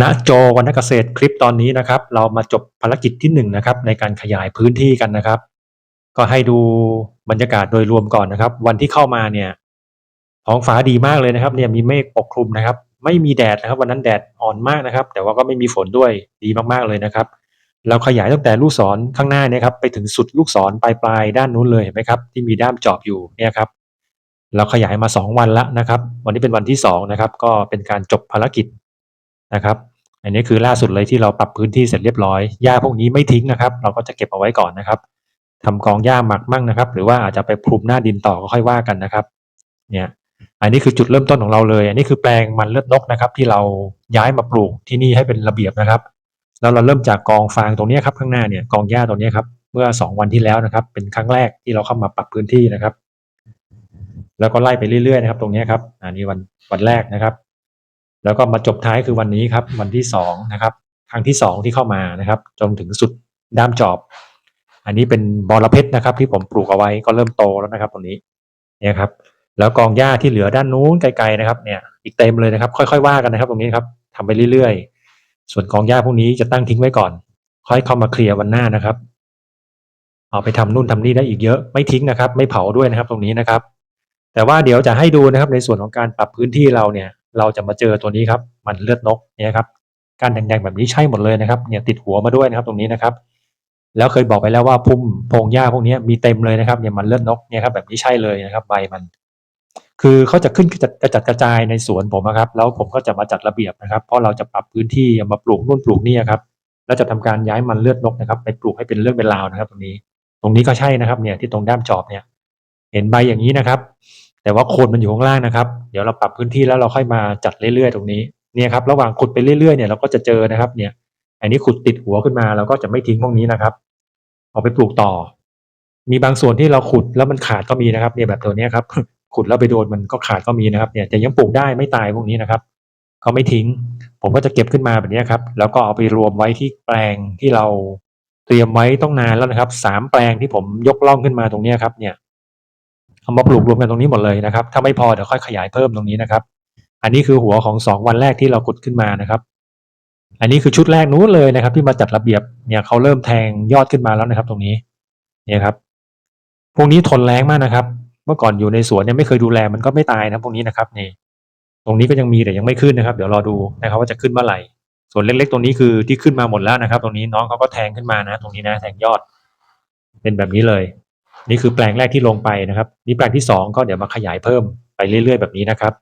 ณโจวรรณเกษตรคลิปตอนนี้นะครับ เรามาจบภารกิจที่หนึ่งนะครับในการขยายพื้นที่กันนะครับ ก็ให้ดูบรรยากาศโดยรวมก่อนนะครับ วันที่เข้ามาเนี่ยท้องฟ้าดีมากเลยนะครับ เนี่ยมีเมฆปกคลุมนะครับ ไม่มีแดดนะครับ วันนั้นแดดอ่อนมากนะครับ แต่ว่าก็ไม่มีฝนด้วยดีมากๆเลยนะครับ เราขยายตั้งแต่ลูกศรข้างหน้าเนี่ยครับไปถึงสุดลูกศรปลายปลายด้านนู้นเลยเห็นไหมครับที่มีด้ามจอบอยู่เนี่ยครับเราขยายมาสองวันละนะครับ วันนี้เป็นวันที่สองนะครับก็เป็นการจบภารกิจ นะครับ อันนี้คือล่าสุดเลยที่เราปรับพื้นที่เสร็จเรียบร้อยหญ้าพวกนี้ไม่ทิ้งนะครับ เราก็จะเก็บเอาไว้ก่อนนะครับทำกองหญ้าหมักมั่งนะครับ หรือว่าอาจจะไปคลุมหน้าดินต่อก็ค่อยว่ากันนะครับ เนี่ยอันนี้คือจุดเริ่มต้นของเราเลย อันนี้คือแปลงมันเลือดนกนะครับ ที่เราย้ายมาปลูกที่นี่ให้เป็นระเบียบนะครับ แล้วเราเริ่มจากกองฟางตรงนี้ครับข้างหน้าเนี่ยกองหญ้าตรงนี้ครับเมื่อสองวันที่แล้วนะครับ เป็นครั้งแรกที่เราเข้ามาปรับพื้นที่นะครับ แล้วก็ไล่ไปเรื่อยๆนะครับ ตรงนี้ครับ อันนี้วันวันแรกนะครับ แล้วก็มาจบท้ายคือวันนี้ครับ วันที่สองนะครับครั้งที่สองที่เข้ามานะครับ จนถึงสุดด้ามจอบ อันนี้เป็นบอระเพ็ดนะครับ ที่ผมปลูกเอาไว้ก็เริ่มโตแล้วนะครับ ตรงนี้เนี่ยครับ แล้วกองหญ้าที่เหลือด้านนู้นไกลๆนะครับ เนี่ย อีกเต็มเลยนะครับ ค่อยๆว่ากันนะครับ ตรงนี้ครับทำไปเรื่อยๆ ส่วนกองหญ้าพวกนี้จะตั้งทิ้งไว้ก่อน ค่อยเข้ามาเคลียร์วันหน้านะครับเอาไปทำนู่นทำนี่ได้อีกเยอะไม่ทิ้งนะครับ ไม่เผาด้วยนะครับ ตรงนี้นะครับ แต่ว่าเดี๋ยวจะให้ดูนะครับ ในส่วนของการปรับพื้นที่เราเนี่ย เราจะมาเจอตัวนี้ครับ มันเลือดนกเนี่ยครับการแดงๆแบบนี้ใช่หมดเลยนะครับเนี่ยติดหัวมาด้วยนะครับตรงนี้นะครับ แล้วเคยบอกไปแล้วว่าพุ่มโพงหญ้าพวกนี้มีเต็มเลยนะครับเนี่ยมันเลือดนกเนี่ยครับแบบนี้ใช่เลยนะครับใบมัน คือเขาจะขึ้นกระจัดกระจัดกระจายในสวนผมอะครับ แล้วผมก็จะมาจัดระเบียบนะครับ เพราะเราจะปรับพื้นที่มาปลูกนู่นปลูกนี่ครับแล้วจะทำการย้ายมันเลือดนกนะครับ ไปปลูกให้เป็นเรื่องเป็นราวนะครับ ตรงนี้ ตรงนี้ก็ใช่นะครับ เนี่ยที่ตรงด้ามจอบเนี่ย เห็นใบอย่างนี้นะครับ แต่ว่าโคนมันอยู่ข้างล่างนะครับ เดี๋ยวเราปรับพื้นที่แล้วเราค่อยมาจัดเรื่อยๆ ตรงนี้เนี่ยครับระหว่างขุดไปเรื่อยๆเนี่ยเราก็จะเจอนะครับเนี่ย อันนี้ขุดติดหัวขึ้นมาเราก็จะไม่ทิ้งพวกนี้นะครับ เอาไปปลูกต่อ มีบางส่วนที่เราขุดแล้วมันขาดก็มีนะครับ เนี่ยแบบตัวนี้ครับ ขุดแล้วไปโดนมันก็ขาดก็มีนะครับ เนี่ยแต่ยังปลูกได้ไม่ตายพวกนี้นะครับก็ไม่ทิ้ง ผมก็จะเก็บขึ้นมาแบบนี้ครับ แล้วก็เอาไปรวมไว้ที่แปลงที่เราเตรียมไว้ต้องนานแล้วนะครับสามแปลงที่ผมยกล่องขึ้นมาตรงนี้ครับ เนี่ย เอามาปลูกรวมกันตรงนี้หมดเลยนะครับ ถ้าไม่พอเดี๋ยวค่อยขยายเพิ่มตรงนี้นะครับ อันนี้คือหัวของสองวันแรกที่เราขุดขึ้นมานะครับ อันนี้คือชุดแรกนู้นเลยนะครับ ที่มาจัดระเบียบเนี่ยเขาเริ่มแทงยอดขึ้นมาแล้วนะครับ ตรงนี้เนี่ยครับ พวกนี้ทนแรงมากนะครับ เมื่อก่อนอยู่ในสวนเนี่ยไม่เคยดูแลมันก็ไม่ตายนะพวกนี้นะครับนี่ตรงนี้ก็ยังมีแต่ยังไม่ขึ้นนะครับ เดี๋ยวรอดูนะครับ ว่าจะขึ้นเมื่อไหร่ ส่วนเล็กๆ ตรงนี้คือที่ขึ้นมาหมดแล้วนะครับ ตรงนี้น้องเขาก็แทงขึ้นมานะ ตรงนี้นะแทงยอด เป็นแบบนี้เลย นี่คือแปลงแรกที่ลงไปนะครับ นี่แปลงที่สองก็เดี๋ยวมาขยายเพิ่มไปเรื่อยๆ แบบนี้นะครับ